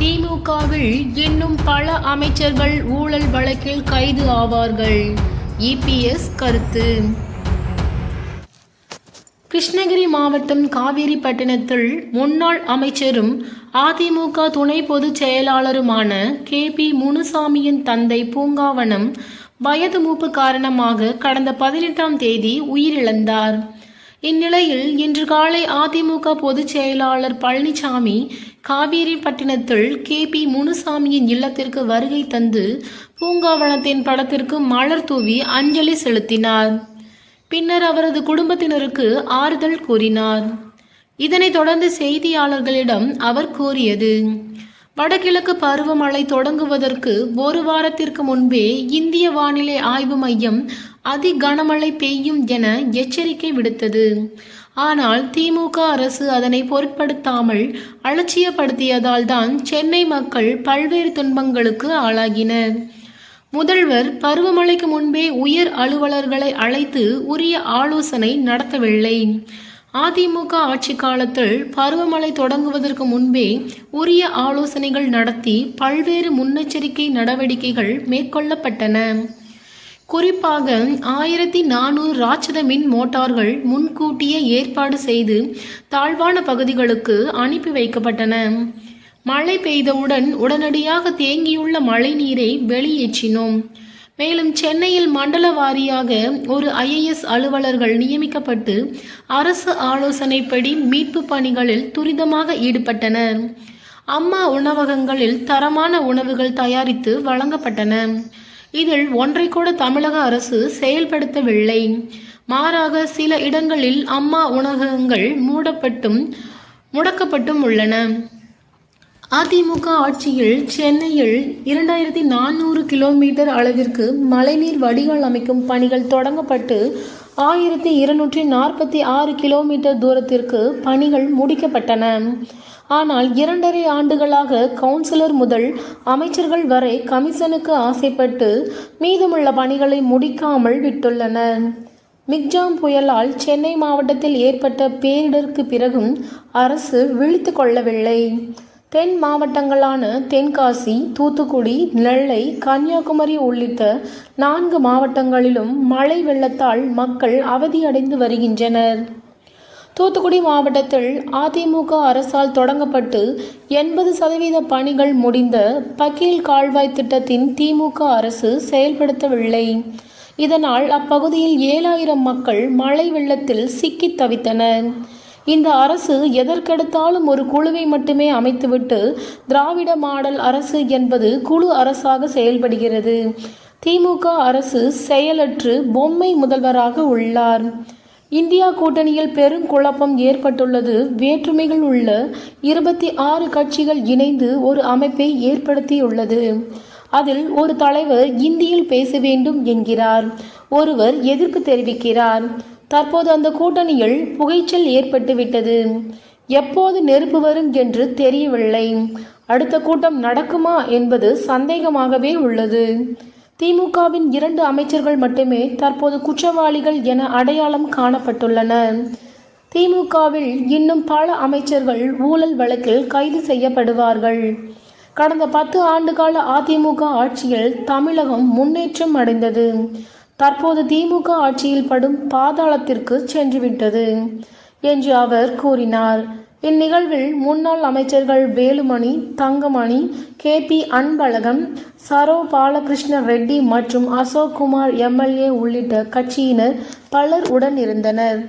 திமுகவில் இன்னும் பல அமைச்சர்கள் ஊழல் வழக்கில் கைது ஆவார்கள். இபிஎஸ் கருத்து. கிருஷ்ணகிரி மாவட்டம் காவேரிப்பட்டினத்தில் முன்னாள் அமைச்சரும் அதிமுக துணை பொதுச் செயலாளருமான கே பி முனுசாமியின் தந்தை பூங்காவனம் வயது மூப்பு காரணமாக கடந்த பதினெட்டாம் தேதி உயிரிழந்தார். இந்நிலையில் இன்று காலை அதிமுக பொதுச் செயலாளர் பழனிசாமி காவேரிப்பட்டினத்தில் கே பி முனுசாமியின் இல்லத்திற்கு வருகை தந்து பூங்காவனத்தின் படத்திற்கு மலர் தூவி அஞ்சலி செலுத்தினார். பின்னர் அவரது குடும்பத்தினருக்கு ஆறுதல் கூறினார். இதனைத் தொடர்ந்து செய்தியாளர்களிடம் அவர் கூறியது வடகிழக்கு பருவமழை தொடங்குவதற்கு ஒரு வாரத்திற்கு முன்பே இந்திய வானிலை ஆய்வு மையம் அதி கனமழை பெய்யும் என எச்சரிக்கை விடுத்தது. ஆனால் திமுக அரசு அதனை பொருட்படுத்தாமல் அலட்சியப்படுத்தியதால் தான் சென்னை மக்கள் பல்வேறு துன்பங்களுக்கு ஆளாகினர். முதல்வர் பருவமழைக்கு முன்பே உயர் அலுவலர்களை அழைத்து உரிய ஆலோசனை நடத்தவில்லை. அதிமுக ஆட்சி காலத்தில் பருவமழை தொடங்குவதற்கு முன்பே உரிய ஆலோசனைகள் நடத்தி பல்வேறு முன்னெச்சரிக்கை நடவடிக்கைகள் மேற்கொள்ளப்பட்டன. குறிப்பாக ஆயிரத்தி நானூறு ராட்சத மின் மோட்டார்கள் முன்கூட்டியே ஏற்பாடு செய்து தாழ்வான பகுதிகளுக்கு அனுப்பி வைக்கப்பட்டன. மழை பெய்தவுடன் உடனடியாக தேங்கியுள்ள மழை நீரை வெளியேற்றினோம். மேலும் சென்னையில் மண்டல வாரியாக ஒரு ஐஏஎஸ் அலுவலர்கள் நியமிக்கப்பட்டு அரசு ஆலோசனைப்படி மீட்பு பணிகளில் துரிதமாக ஈடுபட்டனர். அம்மா உணவகங்களில் தரமான உணவுகள் தயாரித்து வழங்கப்பட்டன. இதில் ஒன்றை கூட தமிழக அரசு செயல்படுத்தவில்லை. மாறாக சில இடங்களில் அம்மா உணவகங்கள் மூடப்பட்டும் முடக்கப்பட்டும் உள்ளன. அதிமுக ஆட்சியில் சென்னையில் இரண்டாயிரத்தி நானூறு கிலோமீட்டர் அளவிற்கு மழைநீர் வடிகால் அமைக்கும் பணிகள் தொடங்கப்பட்டு ஆயிரத்தி இருநூற்றி நாற்பத்தி ஆறு கிலோமீட்டர் தூரத்திற்கு பணிகள் முடிக்கப்பட்டன. ஆனால் இரண்டரை ஆண்டுகளாக கவுன்சிலர் முதல் அமைச்சர்கள் வரை கமிஷனுக்கு ஆசைப்பட்டு மீதமுள்ள பணிகளை முடிக்காமல் விட்டுள்ளனர். மிக்ஜாம் புயலால் சென்னை மாவட்டத்தில் ஏற்பட்ட பேரிடருக்கு பிறகும் அரசு விழித்து கொள்ளவில்லை. தென் மாவட்டங்களான தென்காசி தூத்துக்குடி நெல்லை கன்னியாகுமரி உள்ளிட்ட நான்கு மாவட்டங்களிலும் மழை வெள்ளத்தால் மக்கள் அவதியடைந்து வருகின்றனர். தூத்துக்குடி மாவட்டத்தில் அதிமுக அரசால் தொடங்கப்பட்டு எண்பது சதவீத பணிகள் முடிந்த பக்கீல் கால்வாய் திட்டத்தின் திமுக அரசு செயல்படுத்தவில்லை. இதனால் அப்பகுதியில் ஏழாயிரம் மக்கள் மழை வெள்ளத்தில் சிக்கித் தவித்தனர். இந்த அரசு எதற்கெடுத்தாலும் ஒரு குழுவை மட்டுமே அமைத்துவிட்டு திராவிட மாடல் அரசு என்பது குழு அரசாக செயல்படுகிறது. திமுக அரசு செயலற்று பொம்மை முதல்வராக உள்ளார். இந்தியா கூட்டணியில் பெரும் குழப்பம் ஏற்பட்டுள்ளது. வேற்றுமைகள் உள்ள இருபத்தி ஆறு கட்சிகள் இணைந்து ஒரு அமைப்பை ஏற்படுத்தியுள்ளது. அதில் ஒரு தலைவர் இந்தியில் பேச வேண்டும் என்கிறார். ஒருவர் எதிர்ப்பு தெரிவிக்கிறார். தற்போது அந்த கூட்டணியில் புகைச்சல் ஏற்பட்டுவிட்டது. எப்போது நெருப்பு வரும் என்று தெரியவில்லை. அடுத்த கூட்டம் நடக்குமா என்பது சந்தேகமாகவே உள்ளது. திமுகவின் இரண்டு அமைச்சர்கள் மட்டுமே தற்போது குற்றவாளிகள் என அடையாளம் காணப்பட்டுள்ளனர் திமுகவில் இன்னும் பல அமைச்சர்கள் ஊழல் வழக்கில் கைது செய்யப்படுவார்கள். கடந்த பத்து ஆண்டுகால அதிமுக ஆட்சியில் தமிழகம் முன்னேற்றம் அடைந்தது. தற்போது திமுக ஆட்சியில் படும் பாதாளத்திற்கு சென்றுவிட்டது என்று அவர் கூறினார். இந்நிகழ்வில் முன்னாள் அமைச்சர்கள் வேலுமணி தங்கமணி கே பி அன்பழகம் சரோ பாலகிருஷ்ண ரெட்டி மற்றும் அசோக்குமார் எம்எல்ஏ உள்ளிட்ட கட்சியினர் பலர் உடன் இருந்தனர்.